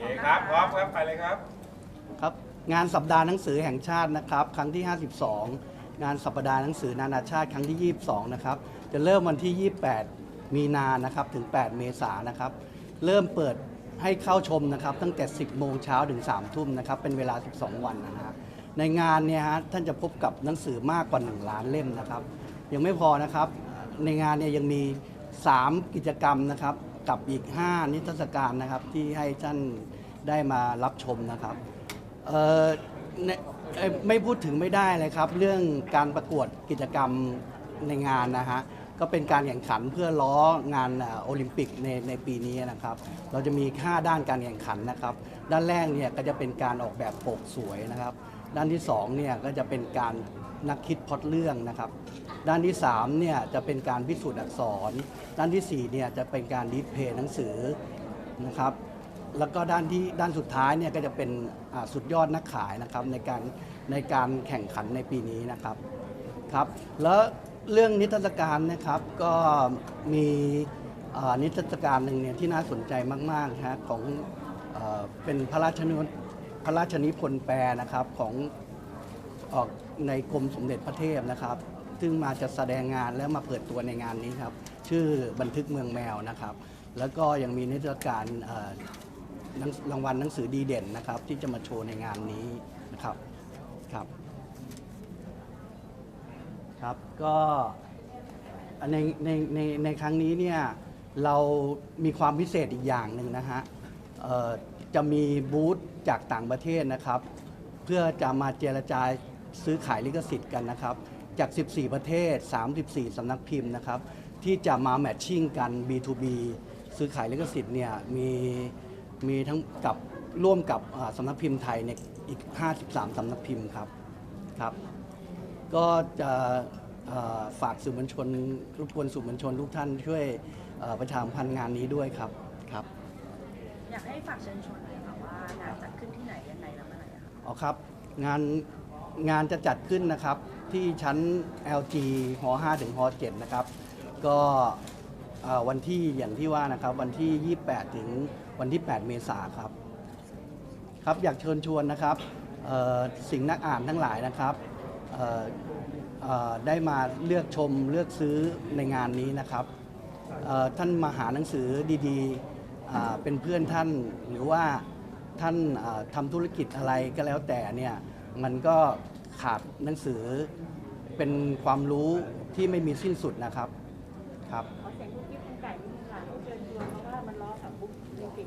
เคครับพร้อมครับไปเลยครับ ครับ งานสัปดาห์หนังสือแห่งชาตินะครับ ครั้งที่ 52 งานสัปดาห์หนังสือนานาชาติครั้งที่ 22 นะครับ จะเริ่มวันที่ 28 มีนานะครับถึง 8 เมษายนนะครับ เริ่มเปิดให้เข้าชมนะครับ ตั้งแต่ 10 โมงเช้าถึง 3 ทุ่มนะครับ เป็นเวลา 12 วันนะฮะในงานเนี่ยฮะท่านจะพบกับหนังสือมากกว่า 1 ล้านเล่มนะครับ ยังไม่พอนะครับ ในงานเนี่ยยังมี 3 กิจกรรมนะครับ กับอีก 5 นิทรรศการนะครับที่ให้ท่านได้มารับชมนะครับเอ่อในเอ่อไม่พูดถึงไม่ได้เลยครับ เรื่องการประกวดกิจกรรมในงานนะฮะก็เป็นการแข่งขันเพื่อล้องานเอ่อโอลิมปิกในในปีนี้นะครับ เราจะมี 5 ด้านการแข่งขันนะครับ ด้านแรกเนี่ยก็จะเป็นการออกแบบปกสวยนะครับ ด้านที่2เนี่ยก็จะเป็นการนักคิดพล็อดเรื่องนะครับ ด้านที่3เนี่ยจะเป็นการพิสูจน์อักษร ด้านที่4เนี่ยจะเป็นการดิสเพย์หนังสือนะครับแล้วก็ด้านที่ด้านสุดท้ายเนี่ยก็จะเป็นสุดยอดนักขายนะครับในการในการแข่งขันในปีนี้นะครับครับ แล้วเรื่องนิทรรศการนะครับก็มีนิทรรศการหนึ่งเนี่ยที่น่าสนใจมากๆฮะของเอเป็นพระราชนิพระราชนิพนธ์แปลนะครับของออกในกรมสมเด็จพระเทพนะครับ ซึ่งมาจะแสดงงานแล้วมาเปิดตัวในงานนี้ครับ ชื่อบันทึกเมืองแมวนะครับ แล้วก็ยังมีนิทรรศการรางวัลหนังสือดีเด่นนะครับ ที่จะมาโชว์ในงานนี้นะครับครับครับก็ในในในในครั้งนี้เนี่ยเรามีความพิเศษอีกอย่างหนึ่งนะฮะจะมีบูธจากต่างประเทศนะครับ เพื่อจะมาเจรจาซื้อขายลิขสิทธิ์กันนะครับ จาก 14 ประเทศ 34 สำนักพิมพ์นะครับ ที่จะมาแมทชิ่งกัน B2B ซื้อขายลิขสิทธิ์เนี่ยมีมีทั้งกับร่วมกับอ่าสำนักพิมพ์ไทยเนี่ยอีก 53 สำนักพิมพ์ครับครับ ก็จะเอ่อฝากสื่อมวลชนรบกวนสื่อมวลชนทุกท่านช่วยเอ่อประชาสัมพันธ์งานนี้ด้วยครับครับ อยากให้ฝากเชิญชวนหน่อยค่ะว่างานจัดขึ้นที่ไหนยังไงและเมื่อไหร่อะคะอ๋อครับ งาน งานจะจัดขึ้นนะครับที่ชั้น LG ห5ถึงห7นะครับ ก็วันที่อย่างที่ว่านะครับวันที่ 28 ถึงวันที่ 8 เมษาครับ ครับอยากเชิญชวนนะครับสิ่งนักอ่านทั้งหลายนะครับได้มาเลือกชมเลือกซื้อในงานนี้นะครับท่านมาหาหนังสือดีๆเป็นเพื่อนท่านหรือว่าท่านทำธุรกิจอะไรก็แล้วแต่เนี่ย มันก็ขาดหนังสือเป็นความรู้ที่ไม่มีสิ้นสุดนะครับครับขอเสียงกุ๊กกิ๊บคุณไก่นิดนึงค่ะเชิญชวนเพราะว่ามันล้อกับบุ๊กลิมปิก